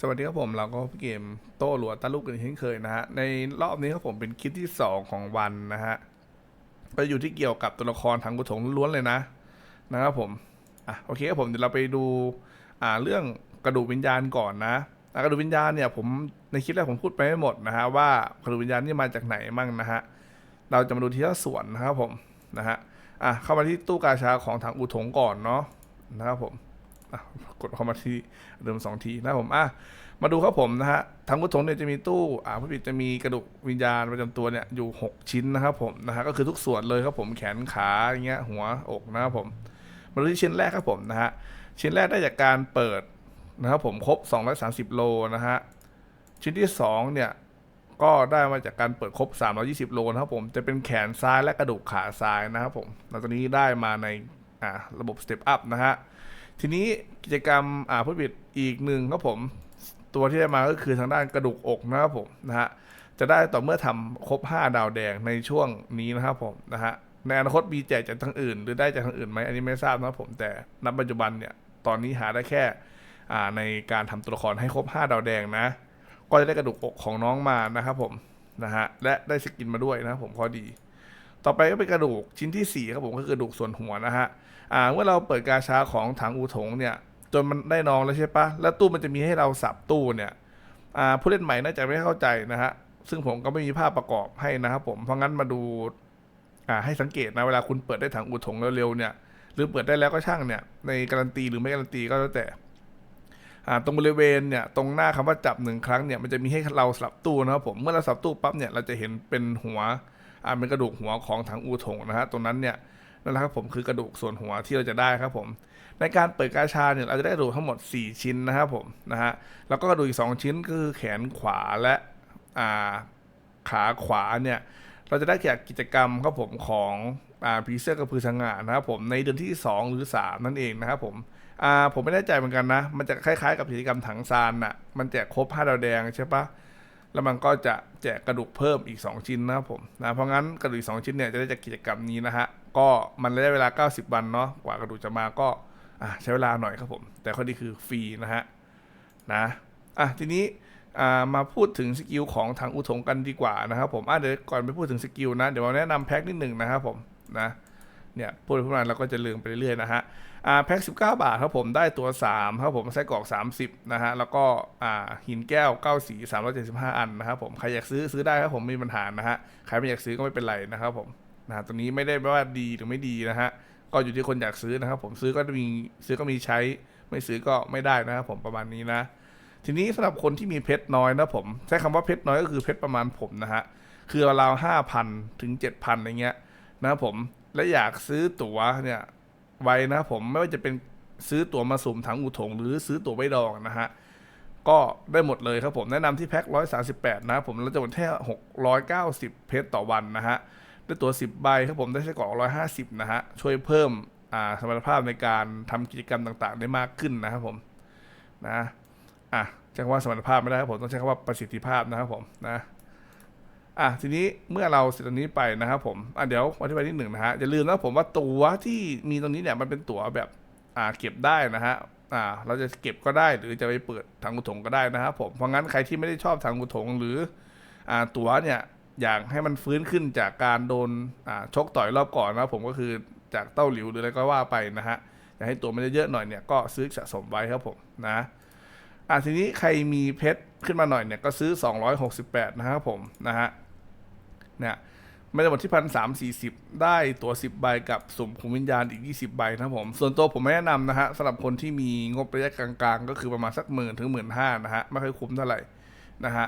สวัสดีครับผมเราก็เกมโต้หลัวตะลุกกันเช่นเคยนะฮะในรอบนี้ครับผมเป็นคลิปที่ 2 ของวันนะฮะก็อยู่ที่เกี่ยวกับตัวละครทางกุศลล้วนเลยนะนะครับผมอะโอเคครับผมเดี๋ยวเราไปดูอ่าเรื่องกระดูกวิญญาณก่อนนะกระดูกวิญญาณเนี่ยผมในคลิปแรกผมพูดไปไม่หมดนะฮะว่ากระดูกวิญญาณนี่มาจากไหนมั่งนะฮะเราจะมาดูทีละส่วนนะครับผมนะฮะอะเข้ามาที่ตู้กาชาของทางอุทงก่อนเนาะนะครับผมอะ กดเข้ามาที่เดิมสองทีนะผมอะมาดูครับผมนะฮะทางกุศลเนี่ยจะมีตู้อ่าพระบิดจะมีกระดูกวิญญาณประจำตัวเนี่ยอยู่ 6 ชิ้นนะครับผมนะฮะก็คือทุกส่วนเลยครับผมแขนขาอย่างเงี้ยหัวอกนะครับผมมาดูที่ชิ้นแรกครับผมนะฮะชิ้นแรกได้จากการเปิดนะครับผมครบ 230 โลนะฮะชิ้นที่สองเนี่ยก็ได้มาจากการเปิดครบ 320 โลนะครับผมจะเป็นแขนซ้ายและกระดูกขาซ้ายนะครับผมแล้วตอนนี้ได้มาในอ่าระบบ Step Up นะฮะ ทีนี้กิจกรรมอ่าผู้บิดอีกหนึ่งครับผม ตัวที่ได้มาก็คือทางด้านกระดูกอกนะครับผมนะฮะจะได้ต่อเมื่อทำครบ 5 ดาวแดงในช่วงนี้นะครับผมนะฮะในอนาคตมีแจกจากทางอื่น หรือได้จากทางอื่นไหมอันนี้ไม่ทราบนะครับผมแต่ณปัจจุบันเนี่ยตอนนี้หาได้แค่อ่าในการทำตัวละครให้ครบ 5 ดาวแดงนะ ก็จะได้กระดูกอกของน้องมานะครับผมนะฮะและได้สกินมาด้วยนะครับผมข้อดี ต่อไปก็เป็นกระดูกชิ้นที่สี่ครับผมก็คือกระดูกส่วนหัวนะฮะอ่าเมื่อเราเปิดกาชาของถังอูถงเนี่ยจนมันได้นองแล้วใช่ปะแล้วตู้มันจะมีให้เราสับตู้เนี่ยอ่าผู้เล่นใหม่น่าจะไม่เข้าใจนะฮะซึ่งผมก็ไม่มีภาพประกอบให้นะครับผมเพราะงั้นมาดูอ่าให้สังเกตนะเวลาคุณเปิดได้ถังอูถงเร็วๆเนี่ยหรือเปิดได้แล้วก็ช่างเนี่ยในการันตีหรือไม่การันตีก็แล้วแต่อ่าตรงบริเวณเนี่ยตรงหน้าคำว่าจับหนึ่งครั้งเนี่ยมันจะมีให้เราสับตู้นะครับผมเมื่อเราสับตู้ปั๊บเนี่ยเราจะเห็นเป็นหัว อ่าเป็นกระดูกหัวของถังอูถงนะฮะตรงนั้นเนี่ยนั่นแหละครับผมคือกระดูกส่วนหัวที่เราจะได้ครับผม ในการเปิดกาชาเนี่ยเราจะได้กระดูกทั้งหมด 4 ชิ้นนะครับผมนะฮะแล้วก็กระดูกอีก 2 ชิ้นก็คือแขนขวาและอ่าขาขวาเนี่ยเราจะได้จากกิจกรรมครับผมของอ่าพีเซอร์กับพือสง่านะครับผมในเดือนที่ 2 หรือ 3 นั่นเองนะครับผมอ่าผมไม่แน่ใจเหมือนกันนะ มันจะคล้ายๆกับกิจกรรมถังซานน่ะมันแจกครบ5ดาวแดงใช่ปะ แล้วมันก็จะแจกกระดูกเพิ่มอีก 2 ชิ้นนะครับผมนะเพราะงั้นกระดูกอีก2ชิ้นเนี่ยจะได้จากกิจกรรมนี้นะฮะก็มันระยะเวลา 90 วันเนาะกว่ากระดูกจะมาก็ใช้เวลาหน่อยครับผม แต่ข้อดีคือฟรีนะฮะนะอะทีนี้มาพูดถึงสกิลของทางอุทงกันดีกว่านะครับผมอะเดี๋ยวก่อนไปพูดถึงสกิลนะ เดี๋ยวมาแนะนำแพ็คนิดหนึ่งนะครับผมนะ เนี่ยพูดปพูดมาเราก็จะลืมไปเรื่อยๆนะฮะอ่าแพ็ค19 บาทครับผมได้ตัว 3 ครับผมไส้กรอก 30 นะฮะ แล้วก็อ่าหินแก้ว 9 สี 375 อันนะครับผมใครอยากซื้อซื้อได้ครับผมไม่มีปัญหานะฮะใครไม่อยากซื้อก็ไม่เป็นไรนะครับผมนะฮะตัวนี้ไม่ได้ว่าดีหรือไม่ดีนะฮะก็อยู่ที่คนอยากซื้อนะครับผมซื้อก็มีซื้อก็มีใช้ ไม่ซื้อก็ไม่ได้นะครับผมประมาณนี้นะ ทีนี้สำหรับคนที่มีเพชรน้อยนะผมใช้คำว่าเพชรน้อยก็คือเพชรประมาณผมนะฮะคือราวห้าพันถึงเจ็ดพันอะไรเงี้ยนะครับผม และอยากซื้อตั๋วเนี่ยไว้นะผมไม่ว่าจะเป็นซื้อตั๋วมาสุ่มถังอุทงหรือซื้อตั๋วใบดองนะฮะก็ได้หมดเลยครับผมแนะนำที่แพ็คร้อยสาสิบแปดนะผมเราจะหมดแค่หกร้อยเก้าสิบเพชรต่อวันนะฮะได้ตั๋วสิบใบครับผมได้ไส้กรอกร้อยห้าสิบนะฮะช่วยเพิ่มอ่าสมรรถภาพในการทำกิจกรรมต่างๆ ได้มากขึ้นนะครับผมนะอะใช้คำว่าสมรรถภาพไม่ได้ครับผมต้องใช้คำว่าประสิทธิภาพนะครับผมนะ อะทีนี้เมื่อเราเสร็จตรงนี้ไปนะครับผมอะเดี๋ยวอธิบายนิดหนึ่งนะฮะอย่าลืมนะผมว่าตั๋วที่มีตรงนี้เนี่ยมันเป็นตั๋วแบบอ่าเก็บได้นะฮะอ่าเราจะเก็บก็ได้หรือจะไปเปิดทางกุถงก็ได้นะครับผมเพราะงั้นใครที่ไม่ได้ชอบทางกุถงหรืออ่าตั๋วเนี่ยอยากให้มันฟื้นขึ้นจากการโดนอ่าชกต่อยรอบก่อนนะครับผมก็คือจากเต้าหลิวหรืออะไรก็ว่าไปนะฮะอยากให้ตัวมันเยอะๆหน่อยเนี่ยก็ซื้อสะสมไว้ครับผมนะอะทีนี้ใครมีเพชรขึ้นมาหน่อยเนี่ยก็ซื้อ 268 นะครับผมนะฮะ เนี่ยไม่ได้หมดที่พันสามสี่สิบได้ตัว10ใบกับสุ่มขุมวิญญาณอีก20ใบนะผม ส่วนตัวผมไม่แนะนำนะฮะสำหรับคนที่มีงบระยะกลางๆ ก็คือประมาณสักหมื่นถึงหมื่นห้านะฮะ ไม่ค่อยคุ้มเท่าไหร่นะฮะ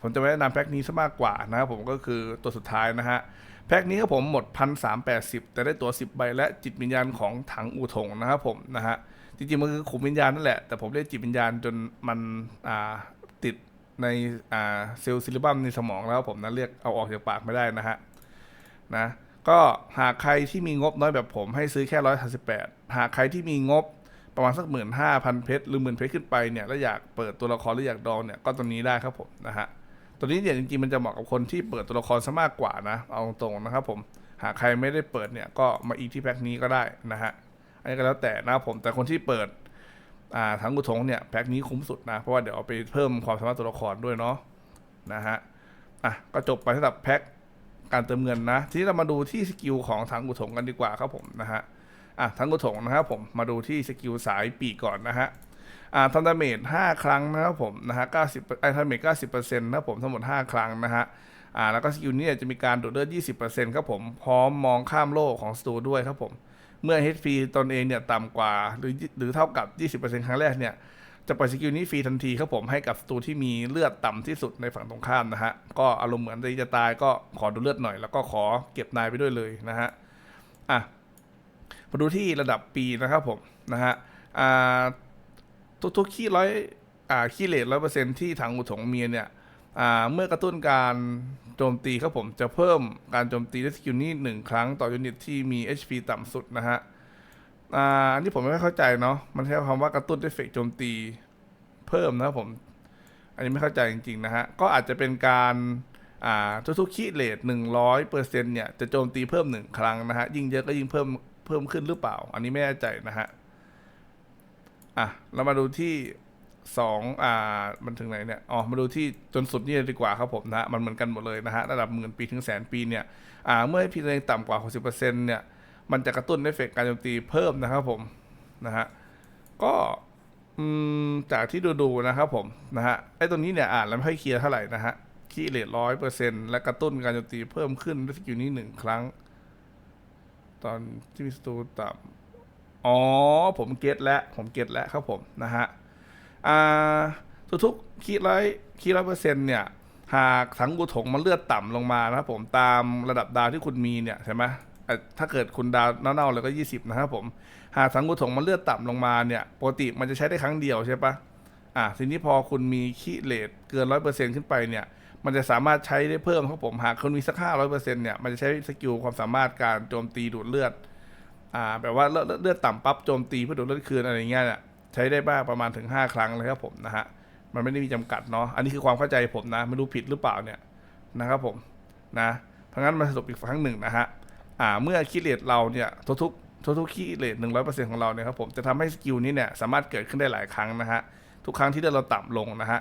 ผมจะไม่แนะนำแพ็คนี้ซะมากกว่านะครับผมก็คือตัวสุดท้ายนะฮะ แพ็คนี้ครับผมหมดพันสามแปดสิบแต่ได้ตัว10ใบและจิตวิญญาณของถังอู่ถงนะครับผมนะฮะจริงๆมันคือขุมวิญญาณนั่นแหละแต่ผมเรียกจิตวิญญาณจนมันอ่าติด ในอ่าเซลล์ซิลิบัมในสมองแล้วผมนะเรียกเอาออกจากปากไม่ได้นะฮะนะก็หากใครที่มีงบน้อยแบบผมให้ซื้อแค่ร้อยสิบแปดหากใครที่มีงบประมาณสักหมื่นห้าพันเพชรหรือหมื่นเพชรขึ้นไปเนี่ยแล้วอยากเปิดตัวละครหรืออยากดองเนี่ยก็ตัวนี้ได้ครับผมนะฮะตัวนี้เนี่ยจริงๆมันจะเหมาะกับคนที่เปิดตัวละครซะมากกว่านะเอาตรงๆนะครับผมหากใครไม่ได้เปิดเนี่ยก็มาอีกที่แพ็คนี้ก็ได้นะฮะอันนี้ก็แล้วแต่นะผมแต่คนที่เปิด ทั้งกุทงเนี่ยแพ็คนี้คุ้มสุดนะ เพราะว่าเดี๋ยวเอาไปเพิ่มความสามารถตัวละครด้วยเนาะนะฮะอะก็จบไปสำหรับแพ็คการเติมเงินนะ ทีนี้เรามาดูที่สกิลของถังกุทงกันดีกว่าครับผมนะฮะอะถังกุทงนะครับผมมาดูที่สกิลสายปีกก่อนนะฮะอ่าทำดาเมจ5ครั้งนะครับผมนะฮะ90ไอ้ทำดาเมจ90%นะครับผมทั้งหมด 5 ครั้งนะฮะอ่าแล้วก็สกิลนี้จะมีการดูดเลือด20%ครับผมพร้อมมองข้ามโลกของสตูด้วยครับผม เมื่อ HP ตนเองเนี่ยต่ำกว่าหรือหรือเท่ากับ 20%ครั้งแรกเนี่ยจะปล่อยสกิลนี้ฟรีทันทีครับผมให้กับสตูที่มีเลือดต่ำที่สุดในฝั่งตรงข้ามนะฮะ ก็อารมณ์เหมือนจะตายก็ขอดูเลือดหน่อย แล้วก็ขอเก็บนายไปด้วยเลยนะฮะ อะมาดูที่ระดับปีนะครับผมนะฮะ อ่าทุกๆขี้ร้อยอ่าขี้เลทร้อยเปอร์เซ็นที่ทางอุถงเมียเนี่ย เมื่อกระตุ้นการโจมตีครับผมจะเพิ่มการโจมตีด้วยสกิลนี้หนึ่งครั้งต่อยูนิตที่มี HP ต่ำสุดนะฮะอ่าอันนี้ผมไม่ค่อยเข้าใจเนาะมันใช้คำว่ากระตุ้นเอฟเฟกโจมตีเพิ่มนะครับผม อันนี้ไม่เข้าใจจริงๆนะฮะ ก็อาจจะเป็นการอ่าทุกๆคีเลทหนึ่งร้อยเปอร์เซ็นต์เนี่ยจะโจมตีเพิ่มหนึ่งครั้งนะฮะ ยิ่งเยอะก็ยิ่งเพิ่มเพิ่มขึ้นหรือเปล่า อันนี้ไม่แน่ใจนะฮะ อะ เรามาดูที่ สองอ่ามันถึงไหนเนี่ยอ๋อมาดูที่จนสุดนี่ดีกว่าครับผมนะฮะมันเหมือนกันหมดเลยนะฮะระดับหมื่นปีถึงแสนปีเนี่ยอ่าเมื่อพีเองต่ำกว่า 60%เนี่ยมันจะกระตุ้นเอฟเฟกการโจมตีเพิ่มนะครับผมนะฮะก็อืมจากที่ดูๆนะครับผมนะฮะไอ้ตัวนี้เนี่ยอ่านแล้วไม่ค่อยเคลียร์เท่าไหร่นะฮะคีเลทร้อยเปอร์เซ็นต์และกระตุ้นการโจมตีเพิ่มขึ้นด้วยสกิลนี้หนึ่งครั้ง ตอนที่มีสตูต่ำอ๋อผมเก็ตแล้วผมเก็ตแล้วครับผมนะฮะ ทุกๆคีร้อยคีร้อยเปอร์เซ็นต์เนี่ย หากถังกูถงมันเลือดต่ำลงมานะครับผมตามระดับดาวที่คุณมีเนี่ยใช่ไหมถ้าเกิดคุณดาวเน่าๆเลยก็ 20 นะครับผม หากถังกูถงมันเลือดต่ำลงมาเนี่ยปกติมันจะใช้ได้ครั้งเดียวใช่ปะอะทีนี้พอคุณมีคีเลทเกินร้อยเปอร์เซ็นขึ้นไปเนี่ยมันจะสามารถใช้ได้เพิ่มครับผมหากคุณมีสักห้าร้อยเปอร์เซ็นต์เนี่ยมันจะใช้สกิลความสามารถการโจมตีดูดเลือดอ่าแบบว่าเลือดต่ำปั๊บโจมตีเพื่อดูดเลือดคืนอะไรอย่างเงี้ยเนี่ย ใช้ได้บ้างประมาณถึง 5 ครั้งเลยครับผมนะฮะมันไม่ได้มีจำกัดเนาะอันนี้คือความเข้าใจผมนะ ไม่รู้ผิดหรือเปล่าเนี่ยนะครับผมนะเพราะงั้นมาสรุปอีกครั้งหนึ่งนะฮะอ่าเมื่อคีเลตเราเนี่ยทุกๆทุกๆคีเลตหนึ่งร้อยเปอร์เซ็นต์ของเราเนี่ยครับผมจะทำให้สกิลนี้เนี่ยสามารถเกิดขึ้นได้หลายครั้งนะฮะทุกครั้งที่เลือดเราต่ำลงนะฮะ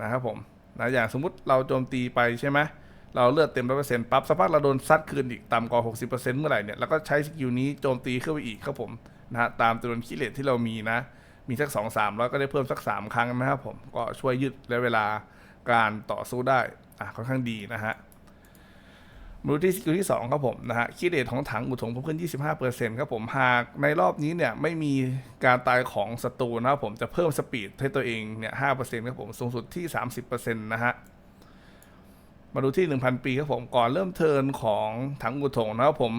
นะครับผมนะอย่างสมมุติเราโจมตีไปใช่ไหมเราเลือดเต็มร้อยเปอร์เซ็นต์ปั๊บสักพักเราโดนซัดคืนอีกต่ำกว่าหกสิบเปอร์เซ็นต์เมื่อไหร่เนี่ยเราก็ใช้สกิลนี้โจมตีขึ้นไปอีกครับผมนะฮะตามจำนวนคิเลตที่เรามีนะ มีสักสองสามร้อยก็ได้เพิ่มสักสามครั้งนะครับผมก็ช่วยยืดระยะเวลาการต่อสู้ได้อะค่อนข้างดีนะฮะมาดูที่สกิลที่2ครับผมนะฮะคิเลตของถังอุถงเพิ่มขึ้น 25%ครับผมหากในรอบนี้เนี่ยไม่มีการตายของศัตรูนะครับผมจะเพิ่มสปีดให้ตัวเองเนี่ย5%ครับผมสูงสุดที่ 30%นะฮะมาดูที่ 1,000 ปีครับผมก่อนเริ่มเทิร์นของถังอูถงนะครับผม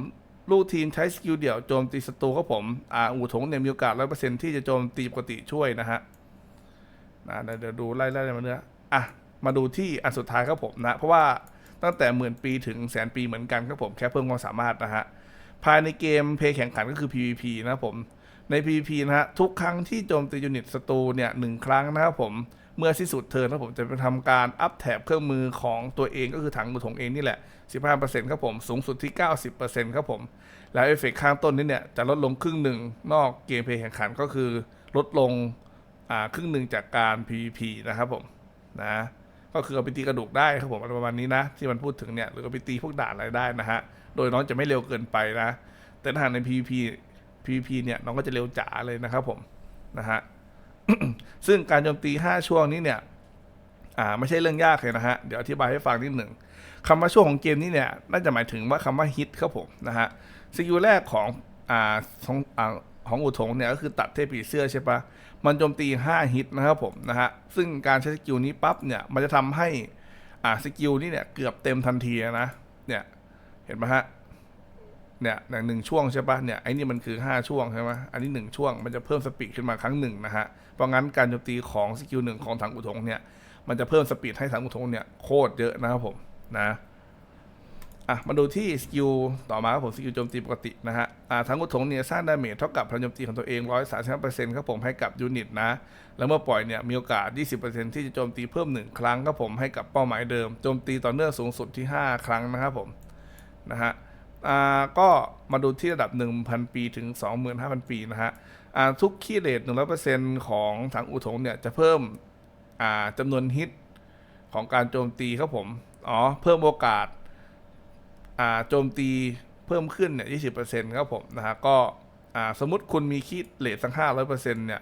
ลูกทีมใช้สกิลเดี่ยวโจมตีศัตรูครับผมอ่าอูถงเนี่ยมีโอกาส100%ที่จะโจมตีปกติช่วยนะฮะนะเดี๋ยวเดี๋ยวดูไล่ไล่มาเนื้ออะมาดูที่อันสุดท้ายครับผมนะ เพราะว่าตั้งแต่หมื่นปีถึงแสนปีเหมือนกันครับผมแค่เพิ่มความสามารถนะฮะภายในเกมเพย์แข่งขันก็คือ PVP นะครับผมใน PVP นะฮะทุกครั้งที่โจมตียูนิตศัตรูเนี่ยหนึ่งครั้งนะครับผม เมื่อสิ้นสุดเทิร์นครับผมจะไปทำการอัพแถบเครื่องมือของตัวเองก็คือถังมือถงเองนี่แหละ 15%ครับผมสูงสุดที่ 90%ครับผมแล้วเอฟเฟกข้างต้นนี้เนี่ยจะลดลงครึ่งหนึ่งนอกเกมเพลย์แข่งขันก็คือลดลงครึ่งหนึ่งจากการ PVP นะครับผมนะก็คือเอาไปตีกระดูกได้ครับผมอะไรประมาณนี้นะ ที่มันพูดถึงเนี่ยหรือเอาไปตีพวกด่านอะไรได้นะฮะโดยน้องจะไม่เร็วเกินไปนะ แต่ถ้าใน PVP PVP เนี่ยน้องก็จะเร็วจ๋าเลยนะครับผมนะฮะ ซึ่งการโจมตี 5 ช่วงนี้เนี่ยอ่าไม่ใช่เรื่องยากเลยนะฮะ เดี๋ยวอธิบายให้ฟังนิดหนึ่งคำว่าช่วงของเกมนี้เนี่ยน่าจะหมายถึงว่าคำว่าฮิตครับผมนะฮะสกิลแรกของอ่าของอ่าของอุทงเนี่ยก็คือตัดเทพีเสื้อใช่ปะมันโจมตี 5 ฮิตนะครับผมนะฮะ ซึ่งการใช้สกิลนี้ปั๊บเนี่ยมันจะทำให้อ่าสกิลนี้เนี่ยเกือบเต็มทันทีนะเนี่ยเห็นไหมฮะ เนี่ยหนึ่งช่วงใช่ปะเนี่ยไอ้นี่มันคือ 5 ช่วงใช่ไหมอันนี้ 1 ช่วงมันจะเพิ่มสปีดขึ้นมาครั้งหนึ่งนะฮะ เพราะงั้นการโจมตีของสกิลหนึ่งของถังอุทงเนี่ยมันจะเพิ่มสปีดให้ถังอุทงเนี่ยโคตรเยอะนะครับผมนะอะมาดูที่สกิลต่อมาครับผมสกิลโจมตีปกตินะฮะอ่าถังอุทงเนี่ยสร้างดาเมจเท่ากับพลังโจมตีของตัวเอง135%ครับผมให้กับยูนิตนะ แล้วเมื่อปล่อยเนี่ยมีโอกาส 20%ที่จะโจมตีเพิ่ม 1 ครั้งครับผมให้กับเป้าหมายเดิม โจมตีต่อเนื่องสูงสุดที่ 5 ครั้งนะครับผมนะฮะ อ่าก็มาดูที่ระดับ 1,000 ปีถึง 25,000 ปีนะฮะอ่าทุกคีย์เรทหนึ่งร้อยเปอร์เซ็นของถังอู่ถงเนี่ยจะเพิ่มอ่าจำนวนฮิตของการโจมตีครับผม อ๋อ เพิ่มโอกาสอ่าโจมตีเพิ่มขึ้นเนี่ยยี่สิบเปอร์เซ็นต์ครับผมนะฮะก็อ่าสมมติคุณมีคีย์เรทสักห้าร้อยเปอร์เซ็นต์เนี่ย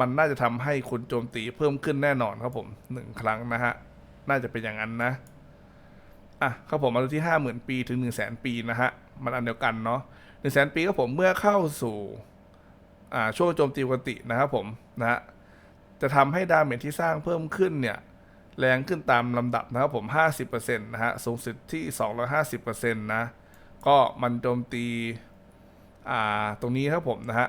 มันน่าจะทำให้คุณโจมตีเพิ่มขึ้นแน่นอนครับผมหนึ่งครั้งนะฮะ น่าจะเป็นอย่างนั้นนะ อะครับผมมาดูที่ห้าหมื่นปีถึงหนึ่งแสนปีนะฮะมันอันเดียวกันเนาะหนึ่งแสนปีครับผมเมื่อเข้าสู่อ่าช่วงโจมตีปกตินะครับผมนะฮะจะทำให้ดาเมจที่สร้างเพิ่มขึ้นเนี่ยแรงขึ้นตามลำดับนะครับผม 50%นะฮะสูงสุดที่ 250%นะก็มันโจมตีอ่าตรงนี้ครับผมนะฮะ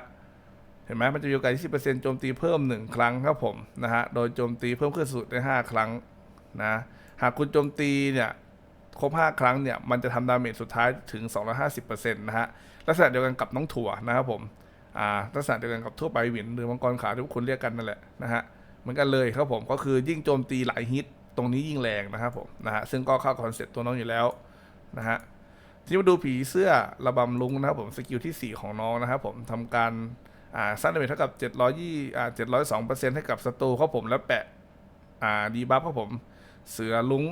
เห็นไหมมันจะมีโอกาส20%โจมตีเพิ่ม 1 ครั้งครับผมนะฮะโดยโจมตีเพิ่มขึ้นสุดได้ 5 ครั้งนะหากคุณโจมตีเนี่ย ครบ 5 ครั้งเนี่ยมันจะทำดาเมจสุดท้ายถึง 250%นะฮะลักษณะเดียวกันกับน้องถั่วนะครับผมอ่าลักษณะเดียวกันกับทั่วไปหวินหรือมังกรขาวที่พวกคุณเรียกกันนั่นแหละนะฮะเหมือนกันเลยครับผมก็คือยิ่งโจมตีหลายฮิตตรงนี้ยิ่งแรงนะครับผมนะฮะซึ่งก็เข้าคอนเซ็ปต์ตัวน้องอยู่แล้วนะฮะทีนี้มาดูผีเสื้อระบำลุงนะครับผมสกิลที่ 4 ของน้องนะครับผมทำการอ่าสร้างดาเมจเท่ากับ 720อ่า702%ให้กับศัตรูครับผมแล้วแปะอ่าดีบัฟครับผมเสือลุง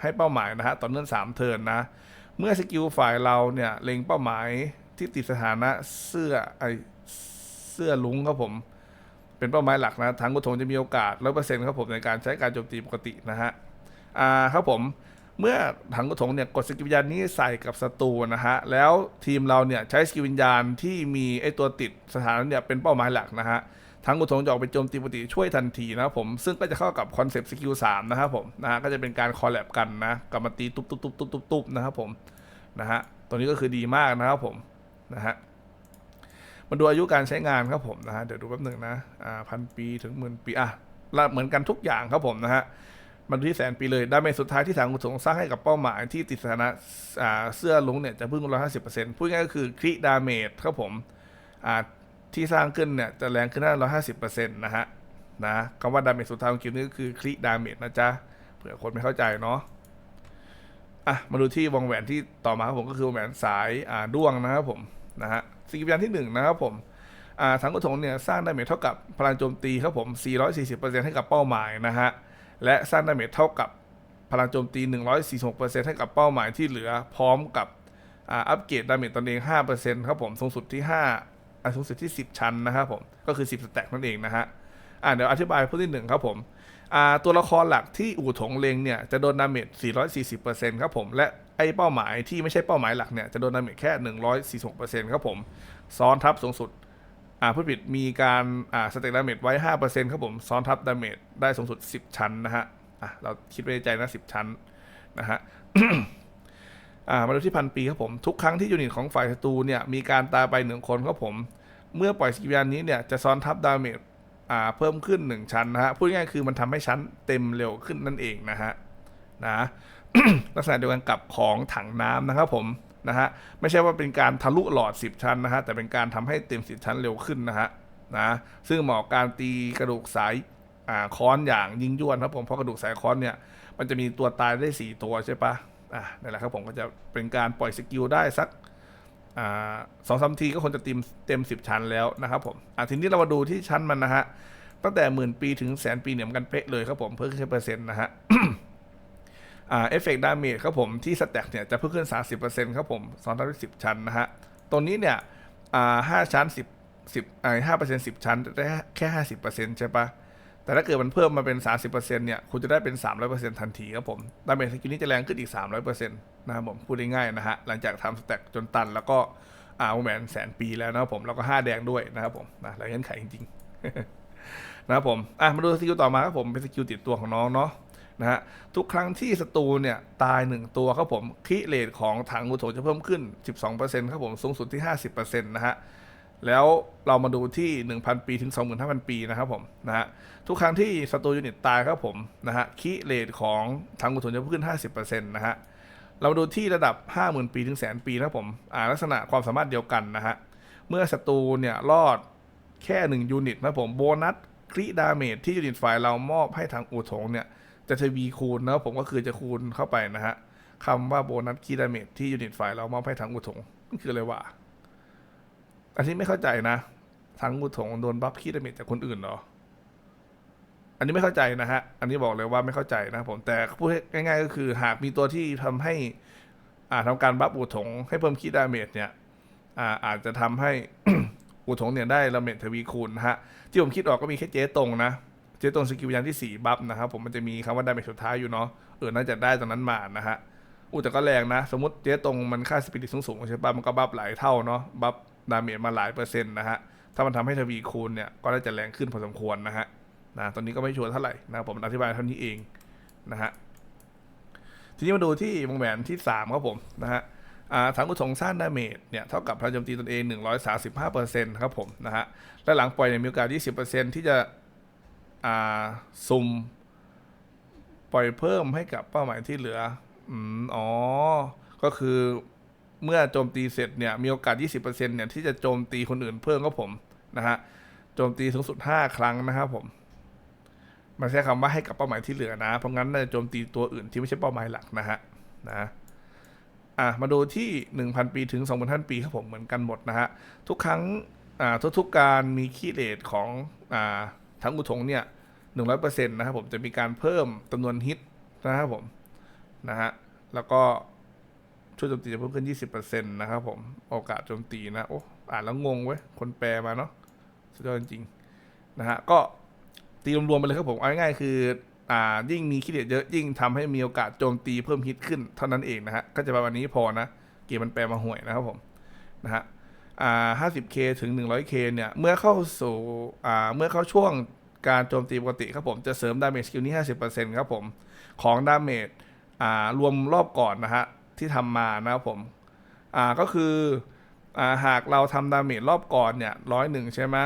ให้เป้าหมายนะฮะต่อเนื่อง3เทิร์นนะ เมื่อสกิลฝ่ายเราเนี่ยเล็งเป้าหมายที่ติดสถานะเสื้อไอเสื้อลุงครับผม เป็นเป้าหมายหลักนะทางกุศลจะมีโอกาสร้อยเปอร์เซ็นต์ครับผมในการใช้การโจมตีปกตินะฮะอ่าครับผมเมื่อถังกุศลเนี่ยกดสกิลวิญญาณนี้ใส่กับศัตรูนะฮะแล้วทีมเราเนี่ยใช้สกิลวิญญาณที่มีไอตัวติดสถานะเนี่ยเป็นเป้าหมายหลักนะฮะ ทางกุศลจะออกไปโจมตีปกติช่วยทันทีนะครับผมซึ่งก็จะเข้ากับคอนเซปต์สกิลสามนะครับผมนะฮะก็จะเป็นการคอลแลบกันนะกลับมาตีตุ๊บตุ๊บตุ๊บตุ๊บตุ๊บตุ๊บนะครับผมนะฮะตัวนี้ก็คือดีมากนะครับผมนะฮะมาดูอายุการใช้งานครับผมนะฮะเดี๋ยวดูแป๊บหนึ่งนะอ่าพันปีถึงหมื่นปีอะเหมือนกันทุกอย่างครับผมนะฮะมาดูที่แสนปีเลยดาเมจสุดท้ายที่ทางกุศลสร้างให้กับเป้าหมายที่ติดสถานะเสื้อลุงเนี่ยจะพึ่งร้อยห้าสิบเปอร์เซ็นต์พูดง่ายก็คือคริดาเมจครับผมอ่า ที่สร้างขึ้นเนี่ยจะแรงขึ้นได้ร้อยห้าสิบเปอร์เซ็นต์นะฮะนะคำว่าดาเมจสุดท้ายของเกมนี้ก็คือคริดาเมจนะจ๊ะเผื่อคนไม่เข้าใจเนาะอะมาดูที่วงแหวนที่ต่อมาครับผมก็คือวงแหวนสายอ่าด้วงนะครับผมนะฮะสกิลวิญญาณที่หนึ่งนะครับผมอ่าถังกระถงเนี่ยสร้างดาเมจเท่ากับพลังโจมตีครับผม 440%ให้กับเป้าหมายนะฮะและสร้างดาเมจเท่ากับพลังโจมตี 146%ให้กับเป้าหมายที่เหลือพร้อมกับอ่าอัปเกรดดาเมจตนเอง 5%ครับผมสูงสุดที่ 5 อ่าสูงสุดที่ 10 ชั้นนะครับผมก็คือ 10สแต็กนั่นเองนะฮะอ่าเดี๋ยวอธิบายพูดที่หนึ่งครับผมอ่าตัวละครหลักที่อู่ถงเลงเนี่ยจะโดนดาเมจ440%ครับผมและไอ้เป้าหมายที่ไม่ใช่เป้าหมายหลักเนี่ยจะโดนดาเมจแค่ 146%ครับผมซ้อนทับสูงสุดอ่าผู้ผิดมีการอ่าสเต็กดาเมจไว้ 5%ครับผมซ้อนทับดาเมจได้สูงสุด 10 ชั้นนะฮะอะเราคิดไว้ในใจนะ 10 ชั้นนะฮะ มาดูที่พันปีครับผม ทุกครั้งที่ยูนิตของฝ่ายศัตรูเนี่ยมีการตายไปหนึ่งคนครับผม เมื่อปล่อยสกิลวิญญาณนี้เนี่ยจะซ้อนทับดาเมจอ่าเพิ่มขึ้น 1 ชั้นนะฮะพูดง่ายคือมันทำให้ชั้นเต็มเร็วขึ้นนั่นเองนะฮะนะลักษณะเดียวกันกับของถังน้ำนะครับผมนะฮะไม่ใช่ว่าเป็นการทะลุหลอด 10 ชั้นนะฮะแต่เป็นการทำให้เต็ม 10 ชั้นเร็วขึ้นนะฮะนะซึ่งเหมาะการตีกระดูกสายอ่าค้อนอย่างยิงยวดครับผมเพราะกระดูกสายค้อนเนี่ยมันจะมีตัวตายได้ 4 ตัวใช่ปะ อะนั่นแหละครับผมก็จะเป็นการปล่อยสกิลได้สักสองสามทีก็คงจะเต็มเต็มสิบชั้นแล้วนะครับผมอะทีนี้เรามาดูที่ชั้นมันนะฮะตั้งแต่หมื่นปีถึงแสนปีเหนี่ยมกันเป๊ะเลยครับผมเพิ่มขึ้นเปอร์เซ็นต์นะฮะเอฟเฟกต์ดาเมจครับผมที่สแต็กเนี่ยจะเพิ่มขึ้น 30%ครับผมซ้อนทับด้วย10ชั้นนะฮะตรงนี้เนี่ยห้าชั้น10 10อ่าห้าเปอร์เซ็นต์สิบชั้นจะได้แค่50%ใช่ปะ แต่ถ้าเกิดมันเพิ่มมาเป็น 30%เนี่ย คุณจะได้เป็น 300%ทันทีครับผม ดาเมจสกิลนี้จะแรงขึ้นอีก 300%นะครับผม พูดได้ง่ายๆนะฮะ หลังจากทำสแต็กจนตัน แล้วก็อ่าวแหวนแสนปีแล้วนะครับผม แล้วก็ 5 แดงด้วยนะครับผม นะแล้วเงื่อนไขจริงๆ นะครับผม อะ มาดูสกิลต่อมาครับผม เป็นสกิลติดตัวของน้องเนาะ นะฮะ ทุกครั้งที่ศัตรูเนี่ยตาย 1 ตัวครับผม คิเรทของถังอุโถจะเพิ่มขึ้น 12%ครับผม สูงสุดที่ 50%นะฮะ แล้วเรามาดูที่ 1,000 ปีถึง 25,000 ปีนะครับผมนะฮะทุกครั้งที่ศัตรูยูนิตตายครับผมนะฮะคีเรทของทางกุศลจะเพิ่มขึ้น 50%นะฮะเรามาดูที่ระดับ 50,000 ปีถึงแสนปีนะครับผมอ่าลักษณะความสามารถเดียวกันนะฮะเมื่อศัตรูเนี่ยรอดแค่ 1 ยูนิตนะครับผมโบนัสคริดาเมจที่ยูนิตฝ่ายเรามอบให้ทางอู่ถงเนี่ยจะทวีคูณนะครับผมก็คือจะคูณเข้าไปนะฮะคำว่าโบนัสคริดาเมจที่ยูนิตฝ่ายเรามอบให้ทางอู่ถงนั่นคืออะไรวะ อันนี้ไม่เข้าใจนะทั้งกุถงโดนบัฟคีดาเมจจากคนอื่นเหรอ อันนี้ไม่เข้าใจนะฮะ อันนี้บอกเลยว่าไม่เข้าใจนะผมแต่พูดง่าย ๆ ก็คือ หากมีตัวที่ทำให้ อ่าทำการบัฟอูถงให้เพิ่มคีดาเมจเนี่ย อ่าอาจจะทำให้อูถงเนี่ยได้ดาเมจทวีคูณนะฮะ ที่ผมคิดออกก็มีแค่เจ๊ตรงนะเจ๊ตรงสกิลยันที่สี่บัฟนะครับผมมันจะมีคำว่าดาเมจสุดท้ายอยู่เนาะเออน่าจะได้ตรงนั้นมานะฮะอู้แต่ก็แรงนะ สมมติเจ๊ตรงมันค่าสปิริตสูงๆใช่ป่ะมันก็บัฟหลายเท่าเนาะบัฟ ดาเมจมาหลายเปอร์เซ็นต์นะฮะ ถ้ามันทำให้ทวีคูณเนี่ย ก็น่าจะแรงขึ้นพอสมควรนะฮะ นะ ตอนนี้ก็ไม่ชัวร์เท่าไหร่นะครับผมอธิบายเท่านี้เองนะฮะ ทีนี้มาดูที่วงแหวนที่สามครับผมนะฮะอ่าถังกุศลสร้างดาเมจเนี่ยเท่ากับพลังโจมตีตนเอง 135%ครับผมนะฮะ และหลังปล่อยเนี่ยมีโอกาส 20%ที่จะอ่าซุ่มปล่อยเพิ่มให้กับเป้าหมายที่เหลืออืมอ๋อ ก็คือ เมื่อโจมตีเสร็จเนี่ยมีโอกาส 20%เนี่ยที่จะโจมตีคนอื่นเพิ่มครับผมนะฮะโจมตีสูงสุด 5 ครั้งนะครับผม มันใช้คำว่าให้กับเป้าหมายที่เหลือนะ เพราะงั้นน่าจะโจมตีตัวอื่นที่ไม่ใช่เป้าหมายหลักนะฮะนะอะมาดูที่ 1,000 ปีถึง 2,000 ปีครับผมเหมือนกันหมดนะฮะทุกครั้งอ่าทุกๆการมีคีย์เลทของอ่าทั้งอุทงเนี่ย100%นะครับผมจะมีการเพิ่มจำนวนฮิตนะครับผมนะฮะแล้วก็ ช่วยโจมตีจะเพิ่มขึ้น 20%นะครับผม โอกาสโจมตีนะ โอ้ อ่านแล้วงงเว้ย คนแปลมาเนาะ สุดยอดจริงๆนะฮะ ก็ตีรวมๆไปเลยครับผม เอาง่ายๆคือ อ่า ยิ่งมีคีย์เลทเยอะยิ่งทำให้มีโอกาสโจมตีเพิ่มฮิตขึ้นเท่านั้นเองนะฮะ ก็จะประมาณนี้พอนะ เกมมันแปลมาห่วยนะครับผม นะฮะ อ่า 50k ถึง 100k เนี่ย เมื่อเข้าสู่ อ่า เมื่อเข้าช่วงการโจมตีปกติครับผม จะเสริมดาเมจสกิลนี้ 50%ครับผม ของดาเมจ อ่า รวมรอบก่อนนะฮะ ที่ทำมานะครับผมอ่าก็คืออ่าหากเราทำดาเมจรอบก่อนเนี่ยร้อยหนึ่งใช่ไหม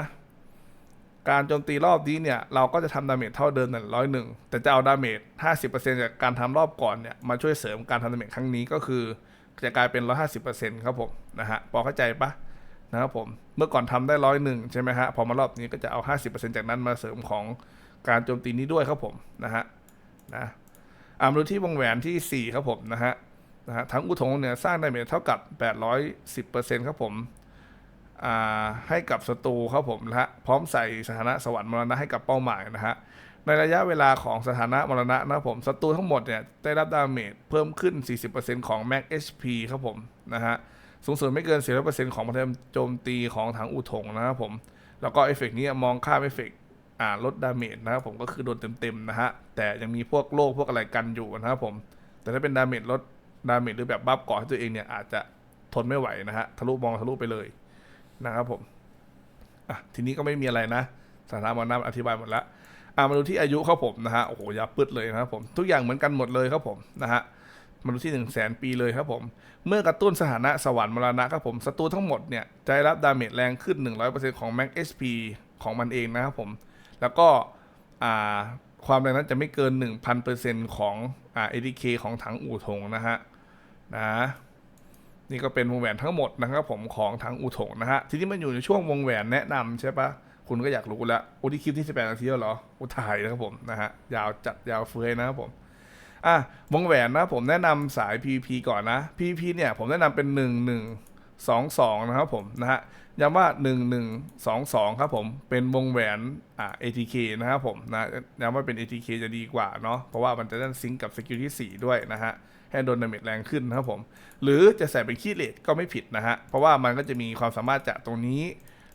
การโจมตีรอบนี้เนี่ยเราก็จะทำดาเมจเท่าเดิมนั่นร้อยหนึ่งแต่จะเอาดาเมจ50%จากการทำรอบก่อนเนี่ยมาช่วยเสริมการทำดาเมจครั้งนี้ก็คือจะกลายเป็น150%ครับผมนะฮะพอเข้าใจปะนะครับผมเมื่อก่อนทำได้ร้อยหนึ่งใช่ไหมฮะพอมารอบนี้ก็จะเอา 50%จากนั้นมาเสริมของการโจมตีนี้ด้วยครับผมนะฮะนะอ่ามาดูที่วงแหวนที่ 4 ครับผมนะฮะ นะฮะทั้งอุทงเนี่ยสร้างดาเมจเท่ากับ 810%ครับผมให้กับศัตรูครับผมนะฮะพร้อมใส่สถานะสวรรค์มรณะให้กับเป้าหมายนะฮะในระยะเวลาของสถานะมรณะนะผมศัตรูทั้งหมดเนี่ยได้รับดาเมจเพิ่มขึ้น 40%ของ Max HP ครับผมนะฮะสูงสุดไม่เกิน 40%ของพลังโจมตีของถังอูถงนะครับผม แล้วก็เอฟเฟกต์นี้มองข้ามเอฟเฟกต์ลดดาเมจนะครับผมก็คือโดนเต็มๆนะฮะแต่ยังมีพวกโล่พวกอะไรกันอยู่นะครับผมแต่ถ้าเป็นดาเมจลด ดาเมจหรือแบบบัฟก่อให้ตัวเองเนี่ยอาจจะทนไม่ไหวนะฮะทะลุมองทะลุไปเลยนะครับผมอะทีนี้ก็ไม่มีอะไรนะสถานะมรณะอธิบายหมดล้วอ่ามาดูที่อายุครับผมนะฮะโอ้โหยับปึดเลยนะครับผมทุกอย่างเหมือนกันหมดเลยครับผมนะฮะมาดูที่1นึ่งแสนปีเลยครับผม เมื่อกระตุ้นสถานะสวรรค์มรณะครับผมศัตรูทั้งหมดเนี่ยจะได้รับดาเมจแรงขึ้น 100%ของ Max HP ของมันเองนะครับผม แล้วก็อ่าความแรงนั้นจะไม่เกิน 1,000%ของ อ่า ADK ของถังอู่ถงนะฮะนะนี่ก็เป็นวงแหวนทั้งหมดนะครับผมของถังอู่ถงนะฮะทีนี้มันอยู่ในช่วงวงแหวนแนะนำใช่ปะคุณก็อยากรู้แล้วโอ้ที่คลิปที่18นาทีแล้วเหรออุยถ่ายนะครับผมนะฮะยาวจัดยาวเฟ้ยนะครับผมอะวงแหวนนะผมแนะนำสาย PP ก่อนนะ PP เนี่ยผมแนะนำเป็น1 1 2 2นะครับผมนะฮะ ย้ำว่า 1 1 2 2 ครับผม เป็นวงแหวนอ่า ATK นะครับผมนะย้ำว่าเป็น ATK จะดีกว่าเนาะเพราะว่ามันจะได้ซิงกับสกิลที่ 4 ด้วยนะฮะให้โดนดาเมจแรงขึ้นนะครับผม หรือจะใส่เป็นคีเลทก็ไม่ผิดนะฮะ เพราะว่ามันก็จะมีความสามารถจากตรงนี้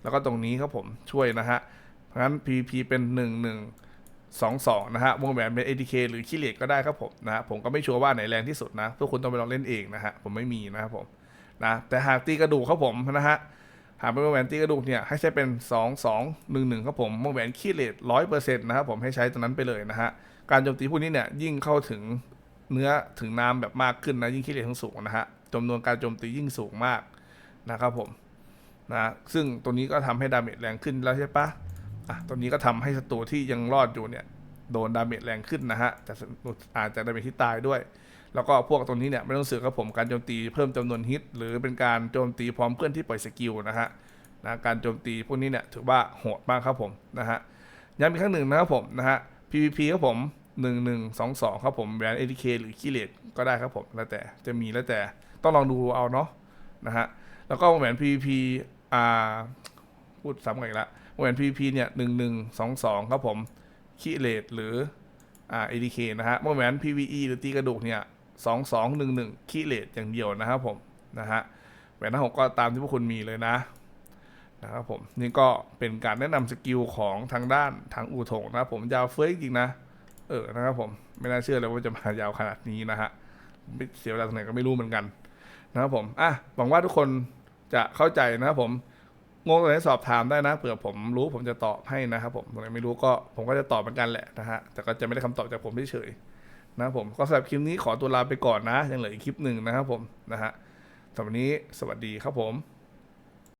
แล้วก็ตรงนี้ครับผมช่วยนะฮะเพราะฉะนั้น PVP เป็น 1 1สองสองนะฮะ วงแหวนเป็น ATK หรือขี้เล็กก็ได้ครับผมนะฮะผมก็ไม่ชัวร์ว่าไหนแรงที่สุดนะทุกคนต้องไปลองเล่นเองนะฮะผมไม่มีนะครับผมนะแต่หากตีกระดูกครับผมนะฮะ หากเป็นวงแหวนตีกระดูกเนี่ยให้ใช้เป็น 2 2 1 1ครับผมวงแหวนขี้เล็กร้อยเปอร์เซ็นต์นะครับผมให้ใช้ตรงนั้นไปเลยนะฮะการโจมตีพวกนี้เนี่ยยิ่งเข้าถึงเนื้อถึงน้ำแบบมากขึ้นนะยิ่งขี้เล็กทั้งสูงนะฮะจำนวนการโจมตียิ่งสูงมากนะครับผมนะซึ่งตัวนี้ก็ทำให้ดาเมจแรงขึ้นแล้วใช่ปะอะตัวนี้ก็ทำให้ศัตรูที่ยังรอดอยู่เนี่ยโดนดาเมจแรงขึ้นนะฮะแต่อาจจะดาเมจที่ตายด้วย แล้วก็พวกตรงนี้เนี่ยไม่ต้องเสือกครับผมการโจมตีเพิ่มจำนวนฮิต หรือเป็นการโจมตีพร้อมเพื่อนที่ปล่อยสกิลนะฮะนะการโจมตีพวกนี้เนี่ยถือว่าโหดมากครับผมนะฮะย้ำอีกครั้งหนึ่งนะครับผมนะฮะ PVP ครับผม 1 1 2 2 ครับผมแบรนด์ ATK หรือคีเลตก็ได้ครับผมแล้วแต่จะมีแล้วแต่ต้องลองดูเอาเนาะนะฮะแล้วก็แหวน PVP อ่าพูดซ้ำกันอีกแล้วโมเมน PVP เนี่ยหนึ่งหนึ่งสองสองครับผมคีเลตหรืออ่า ADK นะฮะโมเมน PVE หรือตีกระดูกเนี่ย สองสองหนึ่งหนึ่งคีเลตอย่างเดียวนะครับผมนะฮะแหวนหน้าหกก็ตามที่พวกคุณมีเลยนะนะครับผมนี่ก็เป็นการแนะนำสกิลของทางด้านทางอู่ถงนะครับผมยาวเฟ้ยจริงนะ เออนะครับผมไม่น่าเชื่อเลยว่าจะมายาวขนาดนี้นะฮะไม่เสียเวลาตรงไหนก็ไม่รู้เหมือนกันนะครับผมอะหวังว่าทุกคนจะเข้าใจนะครับผมงงตรงไหนสอบถามได้นะเผื่อผมรู้ผมจะตอบให้นะครับผมตรงไหนไม่รู้ก็ผมก็จะตอบเหมือนกันแหละนะฮะแต่ก็จะไม่ได้คำตอบจากผมเฉยๆ นะครับผมก็สำหรับคลิปนี้ขอตัวลาไปก่อนนะ ยังเหลืออีกคลิปหนึ่งนะครับผมนะฮะสำหรับวันนี้สวัสดีครับผม